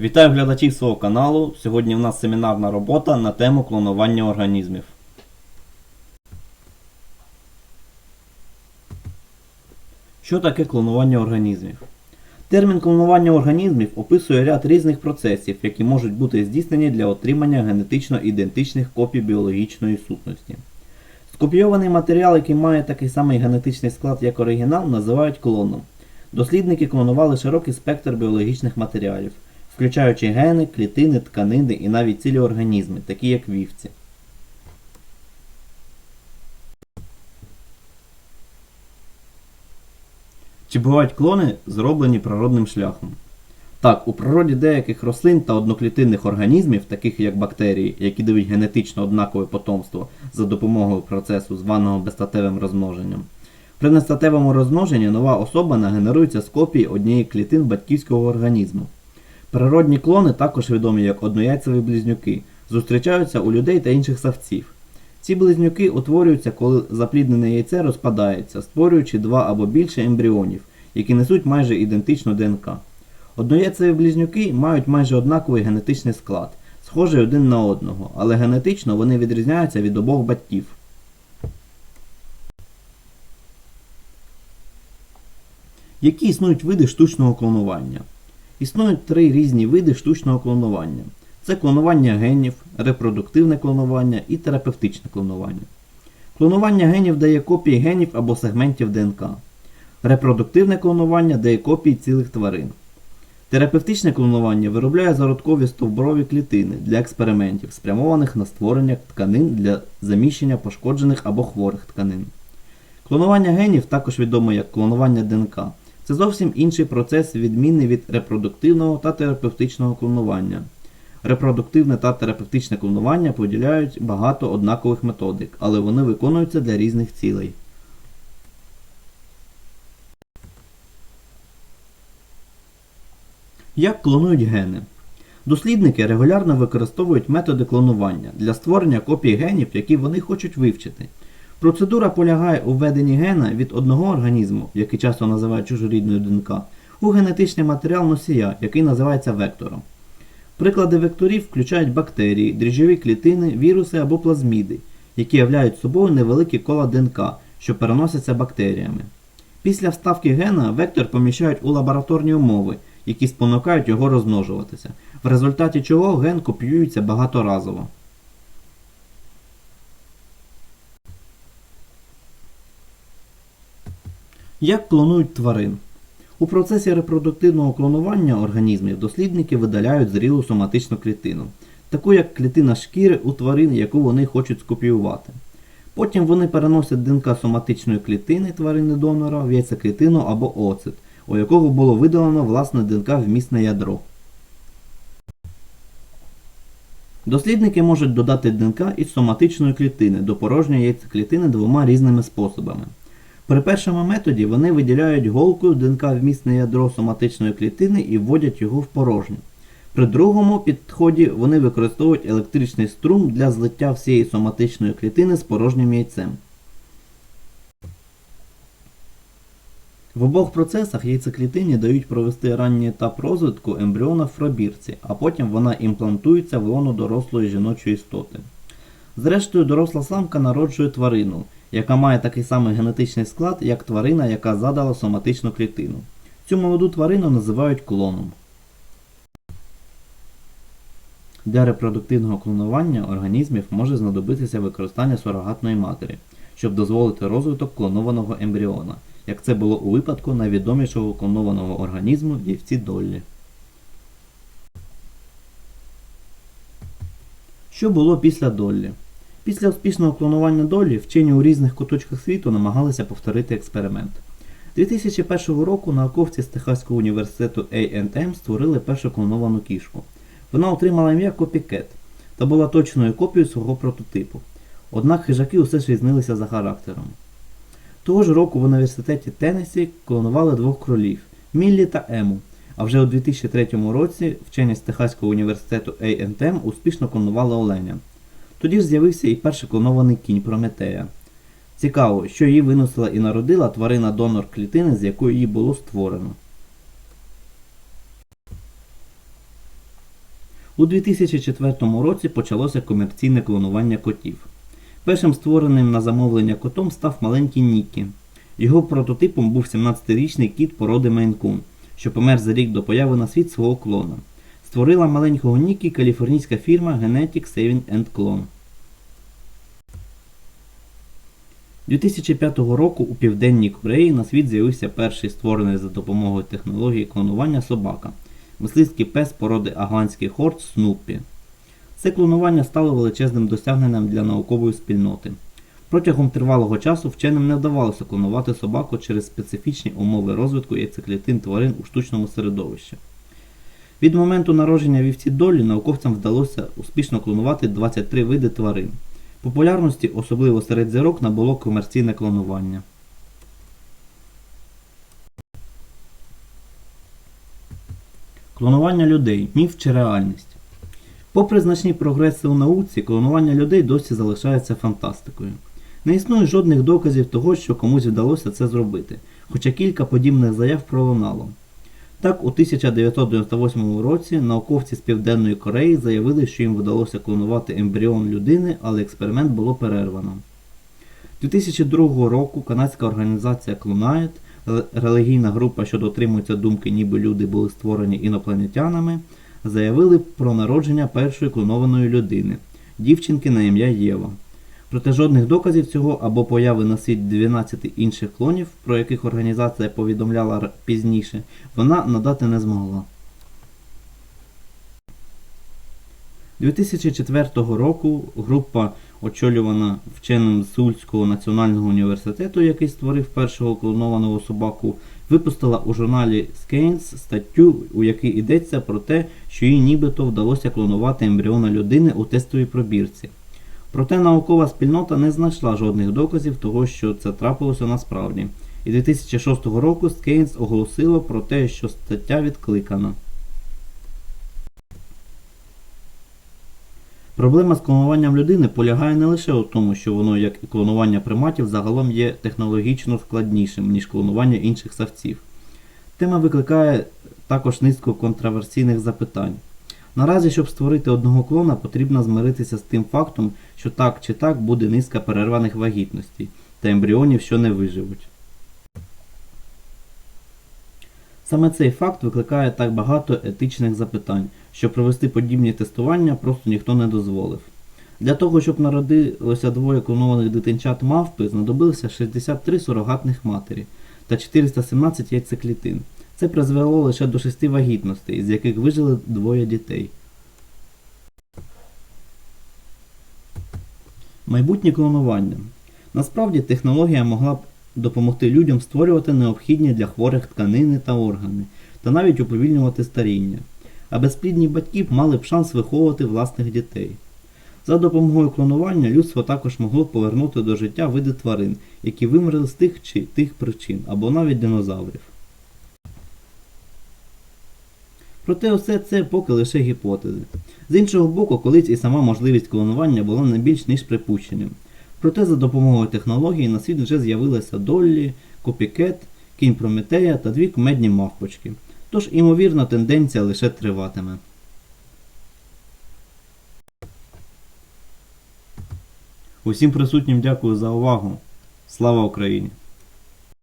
Вітаю глядачів свого каналу. Сьогодні в нас семінарна робота на тему клонування організмів. Що таке клонування організмів? Термін клонування організмів описує ряд різних процесів, які можуть бути здійснені для отримання генетично ідентичних копій біологічної сутності. Скопійований матеріал, який має такий самий генетичний склад, як оригінал, називають клоном. Дослідники клонували широкий спектр біологічних матеріалів, включаючи гени, клітини, тканини і навіть цілі організми, такі як вівці. Чи бувають клони, зроблені природним шляхом? Так, у природі деяких рослин та одноклітинних організмів, таких як бактерії, які дають генетично однакове потомство за допомогою процесу, званого безстатевим розмноженням. При нестатевому розмноженні нова особа нагенерується з копії однієї клітин батьківського організму. Природні клони, також відомі як однояйцеві близнюки, зустрічаються у людей та інших савців. Ці близнюки утворюються, коли запліднене яйце розпадається, створюючи два або більше ембріонів, які несуть майже ідентичну ДНК. Однояйцеві близнюки мають майже однаковий генетичний склад, схожий один на одного, але генетично вони відрізняються від обох батьків. Які існують види штучного клонування? Існують три різні види штучного клонування. Це клонування генів, репродуктивне клонування і терапевтичне клонування. Клонування генів дає копії генів або сегментів ДНК. Репродуктивне клонування дає копії цілих тварин. Терапевтичне клонування виробляє зародкові стовбурові клітини для експериментів, спрямованих на створення тканин для заміщення пошкоджених або хворих тканин. Клонування генів, також відомо як клонування ДНК, це зовсім інший процес, відмінний від репродуктивного та терапевтичного клонування. Репродуктивне та терапевтичне клонування поділяють багато однакових методик, але вони виконуються для різних цілей. Як клонують гени? Дослідники регулярно використовують методи клонування для створення копій генів, які вони хочуть вивчити. Процедура полягає у введенні гена від одного організму, який часто називають чужорідною ДНК, у генетичний матеріал носія, який називається вектором. Приклади векторів включають бактерії, дріжджові клітини, віруси або плазміди, які являють собою невеликі кола ДНК, що переносяться бактеріями. Після вставки гена вектор поміщають у лабораторні умови, які спонукають його розмножуватися, в результаті чого ген копіюється багаторазово. Як клонують тварин? У процесі репродуктивного клонування організмів дослідники видаляють зрілу соматичну клітину, таку як клітина шкіри у тварин, яку вони хочуть скопіювати. Потім вони переносять ДНК соматичної клітини тварини донора в яйцеклітину або оцет, у якого було видалено власне ДНК вмісне ядро. Дослідники можуть додати ДНК із соматичної клітини до порожньої яйцеклітини двома різними способами. При першому методі вони виділяють голкою ДНК вмісне ядро соматичної клітини і вводять його в порожню. При другому підході вони використовують електричний струм для злиття всієї соматичної клітини з порожнім яйцем. В обох процесах яйцеклітині дають провести ранній етап розвитку ембріона в пробірці, а потім вона імплантується в лоно дорослої жіночої істоти. Зрештою, доросла самка народжує тварину, яка має такий самий генетичний склад, як тварина, яка задала соматичну клітину. Цю молоду тварину називають клоном. Для репродуктивного клонування організмів може знадобитися використання сурогатної матері, щоб дозволити розвиток клонованого ембріона, як це було у випадку найвідомішого клонованого організму вівці Доллі. Що було після Доллі? Після успішного клонування долі вчені у різних куточках світу намагалися повторити експеримент. 2001 року науковці з Техаського університету A&M створили першу клоновану кішку. Вона отримала ім'я Копікет та була точною копією свого прототипу. Однак хижаки усе ж різнилися за характером. Того ж року в університеті Теннессі клонували двох кролів Міллі та Ему. А вже у 2003 році вчені з Техаського університету A&M успішно клонували оленя. Тоді ж з'явився і перший клонований кінь Прометея. Цікаво, що її виносила і народила тварина донор клітини, з якої її було створено. У 2004 році почалося комерційне клонування котів. Першим створеним на замовлення котом став маленький Нікі. Його прототипом був 17-річний кіт породи Мейнкун, що помер за рік до появи на світ свого клона. Створила маленького Нікі каліфорнійська фірма Genetic Saving and Clone. 2005 року у Південній Кореї на світ з'явився перший створений за допомогою технології клонування собака мисливський пес породи аганський хорд Снуппі. Це клонування стало величезним досягненням для наукової спільноти. Протягом тривалого часу вченим не вдавалося клонувати собаку через специфічні умови розвитку яйцеклітин тварин у штучному середовищі. Від моменту народження вівці долі науковцям вдалося успішно клонувати 23 види тварин. Популярності, особливо серед зірок, набуло комерційне клонування. Клонування людей міф чи реальність. Попри значні прогреси у науці, клонування людей досі залишається фантастикою. Не існує жодних доказів того, що комусь вдалося це зробити, хоча кілька подібних заяв пролунало. Так, у 1998 році науковці з Південної Кореї заявили, що їм вдалося клонувати ембріон людини, але експеримент було перервано. 2002 року канадська організація ре- релігійна група, що дотримується думки, ніби люди були створені інопланетянами, заявили про народження першої клонованої людини дівчинки на ім'я Єва. Проте жодних доказів цього або появи на світ 12 інших клонів, про яких організація повідомляла пізніше, вона надати не змогла. 2004 року група, очолювана вченим Сульського національного університету, який створив першого клонованого собаку, випустила у журналі Science статтю, у якій йдеться про те, що їй нібито вдалося клонувати ембріона людини у тестовій пробірці. Проте наукова спільнота не знайшла жодних доказів того, що це трапилося насправді. І 2006 року Skeynes оголосило про те, що стаття відкликана. Проблема з клонуванням людини полягає не лише у тому, що воно, як і клонування приматів, загалом є технологічно складнішим, ніж клонування інших савців. Тема викликає також низку контроверсійних запитань. Наразі, щоб створити одного клона, потрібно змиритися з тим фактом, що так чи так буде низка перерваних вагітностей та ембріонів, що не виживуть. Саме цей факт викликає так багато етичних запитань, що провести подібні тестування просто ніхто не дозволив. Для того, щоб народилося двоє клонованих дитинчат мавпи, знадобилося 63 сурогатних матері та 417 яйцеклітин. Це призвело лише до шести вагітностей, з яких вижили двоє дітей. Майбутнє клонування. Насправді технологія могла б допомогти людям створювати необхідні для хворих тканини та органи, та навіть уповільнювати старіння. А безплідні батьки мали б шанс виховувати власних дітей. За допомогою клонування людство також могло б повернути до життя види тварин, які вимерли з тих чи тих причин, або навіть динозаврів. Проте усе це поки лише гіпотези. З іншого боку, колись і сама можливість клонування була не більш ніж припущенням. Проте за допомогою технології на світ вже з'явилися Доллі, Копікет, Кінь Прометея та дві кумедні мавпочки. Тож, імовірно, тенденція лише триватиме. Усім присутнім дякую за увагу. Слава Україні!